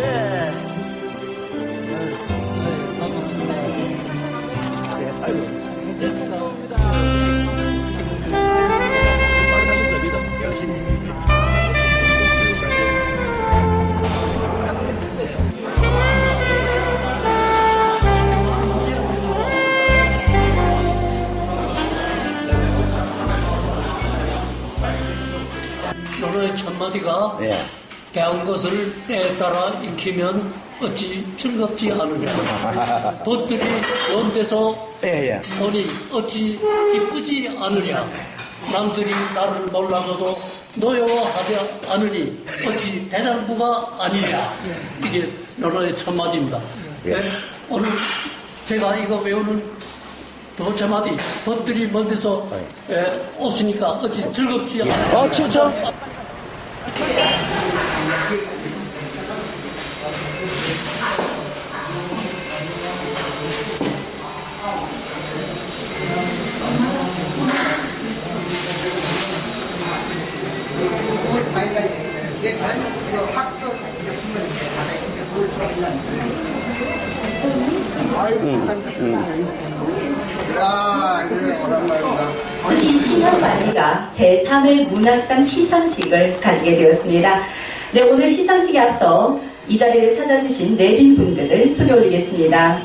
예. 것을 때에 따라 익히면 어찌 즐겁지 않으냐. 돛들이 먼 데서 예, 예. 보니 어찌 기쁘지 않으냐. 남들이 나를 몰라줘도 노여워하지 않으니 어찌 대장부가 아니냐. 이게 노래의 첫마디입니다. 예. 네, 오늘 제가 이거 외우는 두 첫마디, 돛들이 먼 데서 예, 오시니까 어찌 즐겁지 않으냐. 어, 진짜? 우리 사이가 이제 다른 그 학교 자체가 신경 우리 사이가 아이고 야 이거 오랜만이다 이 신년 만회가 제3회 문학상 시상식을 가지게 되었습니다. 네, 오늘 시상식에 앞서 이 자리를 찾아주신 내빈 분들을 소개 올리겠습니다.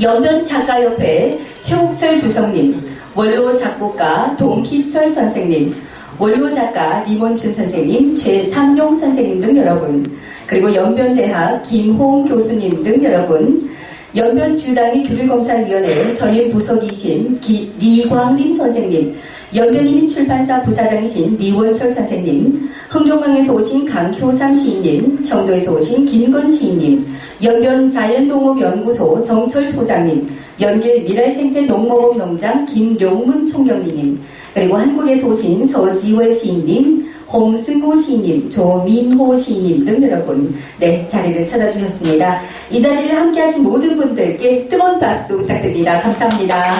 연변 작가협회 최옥철 주성님, 원로 작곡가 동기철 선생님, 원로 작가 리몬춘 선생님, 최삼용 선생님 등 여러분, 그리고 연변대학 김홍 교수님 등 여러분, 연변 주당위 교류검사위원회 전임 부석이신 기- 리광림 선생님, 연변 이민 출판사 부사장이신 리원철 선생님, 흥룡항에서 오신 강효삼 시인님, 청도에서 오신 김건 시인님, 연변 자연농업연구소 정철 소장님, 연길 미랄생태 농목업 농장 김룡문 총경리님, 그리고 한국에서 오신 서지월 시인님, 홍승호 시인님, 조민호 시인님 등 여러분, 네, 자리를 찾아주셨습니다. 이 자리를 함께 하신 모든 분들께 뜨거운 박수 부탁드립니다. 감사합니다.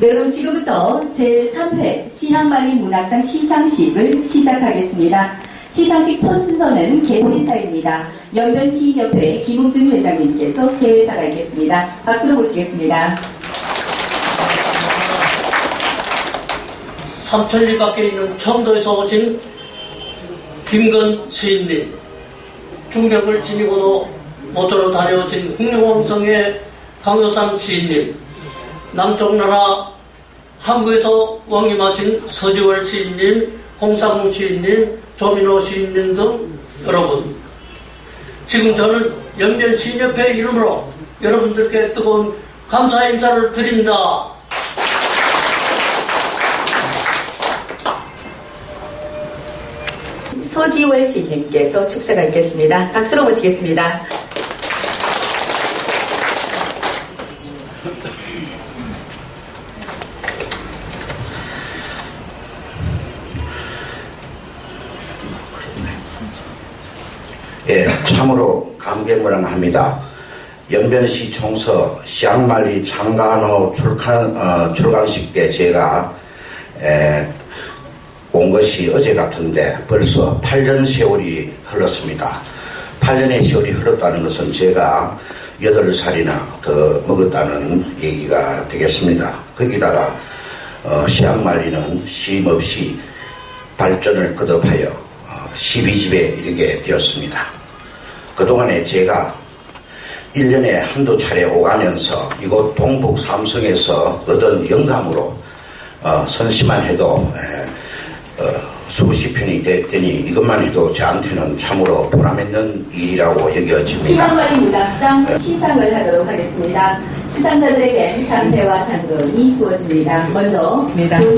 네, 그럼 지금부터 제3회 시향만리 문학상 시상식을 시작하겠습니다. 시상식 첫 순서는 개회사입니다. 연변시인협회 김웅준 회장님께서 개회사가 있겠습니다. 박수로 모시겠습니다. 삼천리 밖에 있는 청도에서 오신 김건 시인님, 중력을 지니고도 모조로 다녀오신 흥룡왕성의 강효상 시인님, 남쪽 나라 한국에서 왕림하신 서지월 시인님, 홍상웅 시인님, 조민호 시인님 등 여러분, 지금 저는 연변 시인협회 이름으로 여러분들께 뜨거운 감사 인사를 드립니다. 서지월 시인님께서 축사가 있겠습니다. 박수로 모시겠습니다. 예, 참으로 감개무량합니다. 연변시 총서 시앙말리 장간호 출간, 어, 출강식 때 제가 에, 온 것이 어제 같은데 벌써 8년 세월이 흘렀습니다. 8년의 세월이 흘렀다는 것은 제가 8살이나 더 먹었다는 얘기가 되겠습니다. 거기다가 어, 시앙말리는 쉼 없이 발전을 거듭하여 어, 12집에 이르게 되었습니다. 그동안에 제가 1년에 한두 차례 오가면서 이곳 동북 삼성에서 얻은 영감으로 어, 선시만 해도 에, 어, 수십 편이 됐더니 이것만 해도 저한테는 참으로 보람있는 일이라고 여겨집니다. 시간만리 문학상 시상을 하도록 하겠습니다. 수상자들에겐 상패와 상금이 주어집니다. 먼저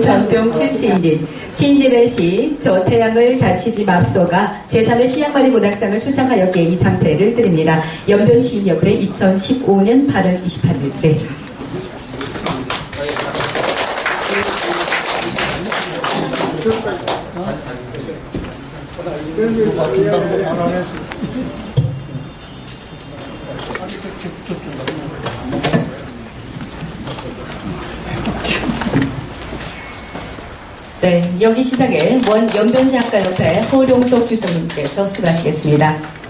전병칠 시인님, 시인님의 시 저 태양을 다치지 맙소가 제3회 시향만리 문학상을 수상하였기에 이 상패를 드립니다. 연변 시인 협회 2015년 8월 28일 네. 네, 여기 시작에 원 연변 작가협회 허룡석 주소님께서 수고하시겠습니다.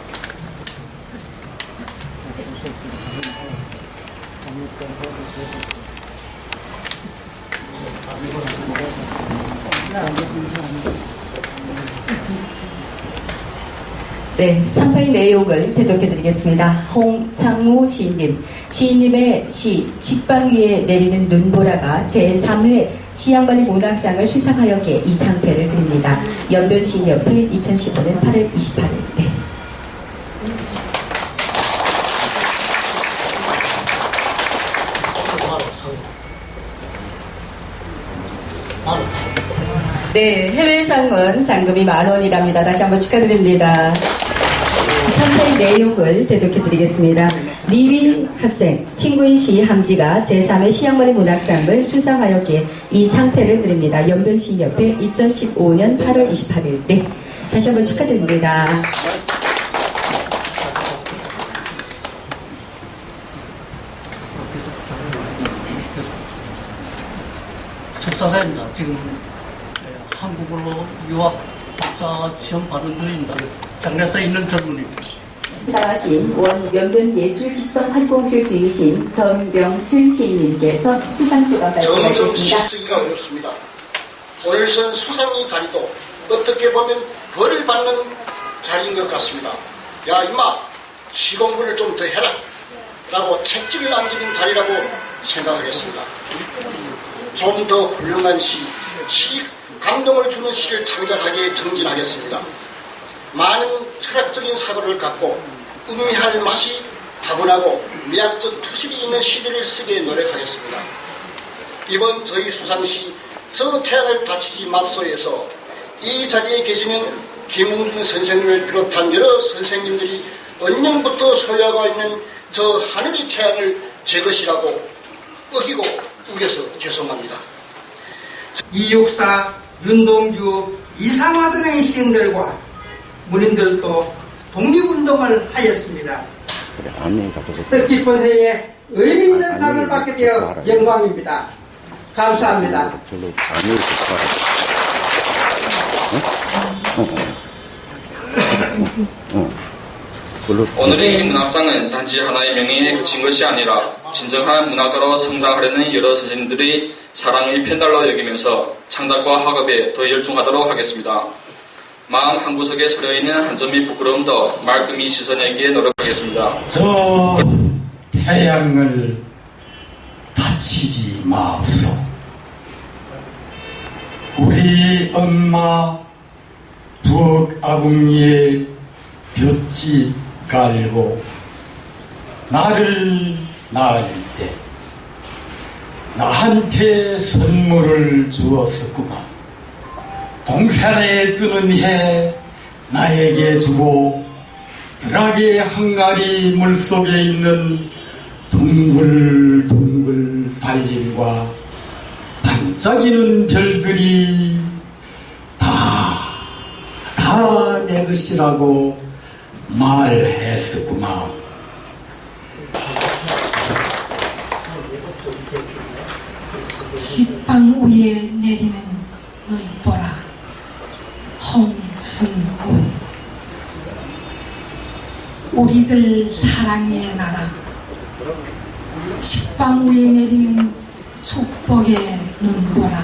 네, 상파의 내용을 대독해 드리겠습니다. 홍상무 시인님, 시인님의 시 식빵 위에 내리는 눈보라가 제3회 시향관리 문학상을 수상하여게 이 상패를 드립니다. 연변 시인협회 2015년 8월 28일. 네. 네, 해외상은 상금이 만 원이랍니다. 다시 한번 축하드립니다. 상패의 내용을 대독해 드리겠습니다. 니윈 학생, 친구인 시 함지가 제3회 시향머리 문학상을 수상하였기에 이 상패를 드립니다. 연변시협회 2015년 8월 28일. 네, 다시 한번 축하드립니다. 석사사입니다. 지금 예, 한국어로 유학 박사 시험 받은 중입니다. 장래서 있는 젊은이. 수상하신 원 연변예술 집성 활동실 주이신 전병춘 시인님께서 수상소감 점점 말씀하시겠습니다. 실쓰기가 어렵습니다. 오늘선 수상의 자리도 어떻게 보면 벌을 받는 자리인 것 같습니다. 야 임마 시공부를 좀 더 해라 라고 책지를 남기는 자리라고 생각하겠습니다. 좀 더 훌륭한 시, 시 감동을 주는 시를 창작하기에 정진하겠습니다. 많은 철학적인 사고를 갖고 음미할 맛이 다분하고 미학적 투실이 있는 시들을 쓰기에 노력하겠습니다. 이번 저희 수상시 저 태양을 다치지 맙소에서 이 자리에 계시는 김웅준 선생님을 비롯한 여러 선생님들이 언년부터 소유하고 있는 저 하늘의 태양을 제 것이라고 어기고 우겨서 죄송합니다. 이육사, 윤동주, 이상화 등의 시인들과 문인들도 독립운동을 하였습니다. 뜻깊은 해에 의미 있는 상을 받게 되어 영광입니다. 감사합니다. 안내를 좋아해. 별로 오늘의 이 문학상은 단지 하나의 명예에 그친 것이 아니라 진정한 문학가로 성장하려는 여러 선생님들의 사랑의 펜달로 여기면서 창작과 학업에 더 열중하도록 하겠습니다. 마음 한 구석에 서려 있는 한 점이 부끄러움도 말끔히 씻어내기에 노력하겠습니다. 저 태양을 다치지 마옵소. 우리 엄마 부엌 아궁이에 볏짚 깔고 나를 낳을 때 나한테 선물을 주었었구만. 동산에 뜨는 해 나에게 주고 드라게 항아리 물속에 있는 둥글둥글 달림과 반짝이는 별들이 다, 다 내 것이라고 말했었구만. 식빵 위에 내리는 눈보라 홍승우 우리들 사랑의 나라. 식빵 위에 내리는 축복의 눈보라.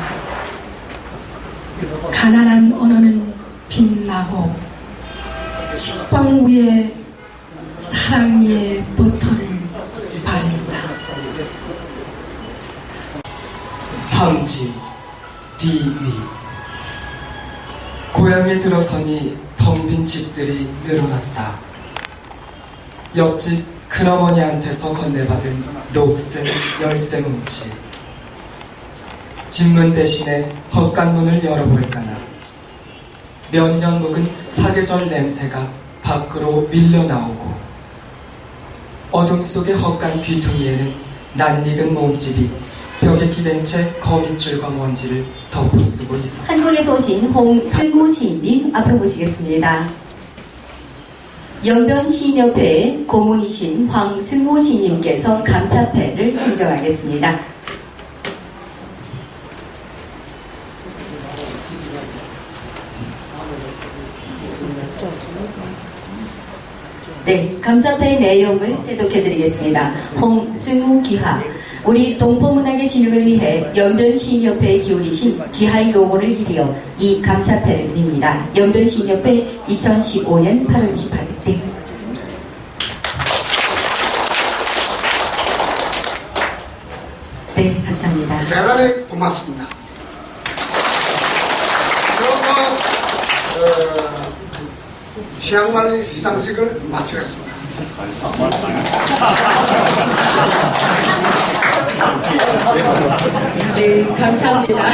가난한 언어는 빛나고 식빵 위에 사랑의 버터를 바른다. 함지 디위 고향에 들어서니 텅 빈 집들이 늘어났다. 옆집 큰어머니한테서 건네받은 녹색 열쇠 뭉치. 집문 대신에 헛간 문을 열어볼까나. 몇 년 묵은 사계절 냄새가 밖으로 밀려 나오고 어둠 속의 헛간 귀퉁이에는 낯익은 몸집이 벽에 기댄 채 거미줄과 먼지를 덮어 쓰고 있어. 한국에서 오신 홍승우 시인님 앞에 모시겠습니다. 연변 시인협회 고문이신 황승호 시님께서 감사패를 증정하겠습니다. 네, 감사패의 내용을 해독해드리겠습니다. 홍승우 기하. 우리 동포문학의 진흥을 위해 연변시인협회에 기울이신 기하의 노고를 기리어 이 감사패를 드립니다. 연변시인협회 2015년 8월 28일. 네. 네, 감사합니다. 대단히 고맙습니다. 그래서 어, 취향만의 시상식을 마치겠습니다. 네, 감사합니다.